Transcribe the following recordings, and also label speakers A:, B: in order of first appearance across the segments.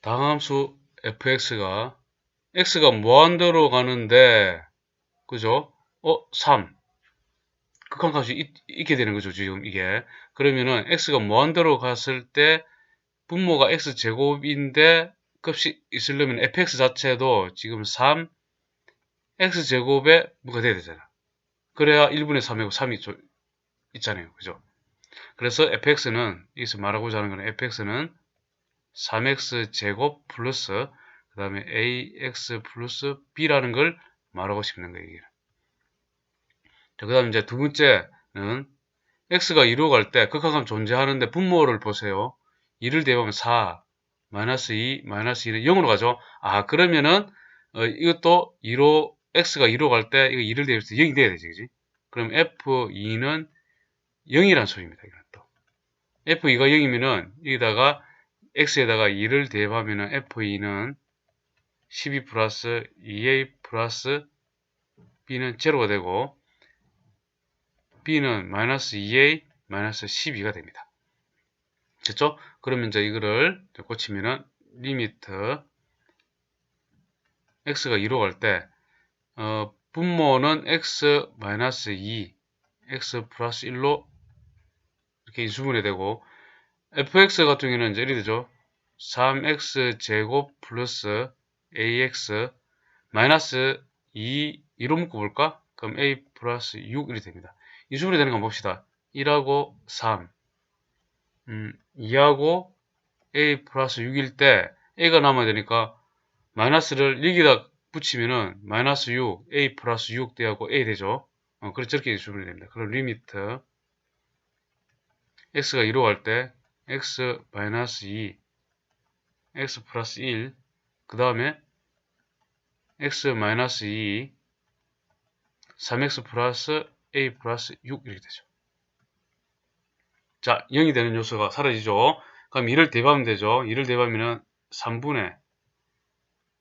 A: 다함수 fx가 x가 무한대로 가는데 그죠? 어 3. 극한값이 있, 있게 되는 거죠 지금 이게 그러면은 x가 무한대로 갔을 때 분모가 x제곱인데 값이 있으려면 fx 자체도 지금 3 x제곱에 뭐가 돼야 되잖아 그래야 1분의 3이고 3이 있잖아요 그죠 그래서 fx는 여기서 말하고자 하는 거는 fx는 3x 제곱 플러스 그 다음에 ax 플러스 b라는 걸 말하고 싶는 거예요. 그 다음 이제 두 번째는 x가 2로 갈 때 극한감 존재하는데 분모를 보세요. 2를 대보면 4, 마이너스 2, 마이너스 2는 0으로 가죠. 아 그러면은 어, 이것도 2로 x가 2로 갈 때 이거 2를 대입해서 0이 돼야 되지, 그지? 그럼 f2는 0이란 소리입니다. 이건 또 f2가 0이면은 여기다가 x에다가 2를 대입하면 f2는 12 플러스 2a 플러스 b는 제로가 되고 b는 마이너스 2a 마이너스 12가 됩니다. 됐죠? 그러면 이제 이거를 고치면은 리미트 x가 2로 갈때 어, 분모는 x 마이너스 2 x 플러스 1로 이렇게 인수분해 되고 fx 같은 경우는 이제 이렇게 되죠. 3x 제곱 플러스 ax 마이너스 2 2로 묶어볼까? 그럼 a 플러스 6 이렇게 됩니다. 인수분해 되는 거 봅시다. 1하고 3 음, 2하고 a 플러스 6일 때 a가 남아야 되니까 마이너스를 여기다 붙이면은 마이너스 6 a 플러스 6 대하고 a 되죠. 어, 그렇게 인수분해 됩니다. 그럼 리미트 x가 2로 갈 때 x 마이너스 2 x 플러스 1 그 다음에 x 마이너스 2 3x 플러스 a 플러스 6 이렇게 되죠. 자, 0이 되는 요소가 사라지죠. 그럼 2를 대입하면 되죠. 2를 대입하면 3분의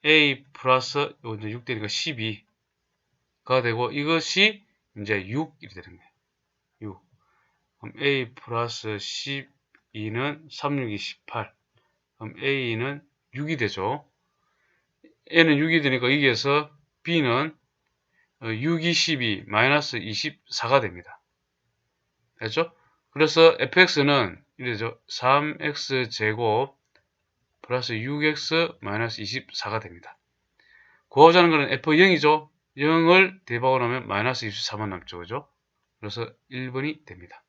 A: a 플러스 이제 6 되니까 12가 되고 이것이 이제 6 이렇게 되는 거예요. 6. 그럼 a 플러스 10 2는 3, 6이 18. 그럼 A는 6이 되죠. N은 6이 되니까 여기에서 B는 6이 12, 마이너스 24가 됩니다. 됐죠? 그래서 fx는 이래죠. 3x 제곱 플러스 6x 마이너스 24가 됩니다. 구하고자 하는 것은 f0이죠. 0을 대박으로 하면 마이너스 24만 남죠. 그죠? 그래서 1번이 됩니다.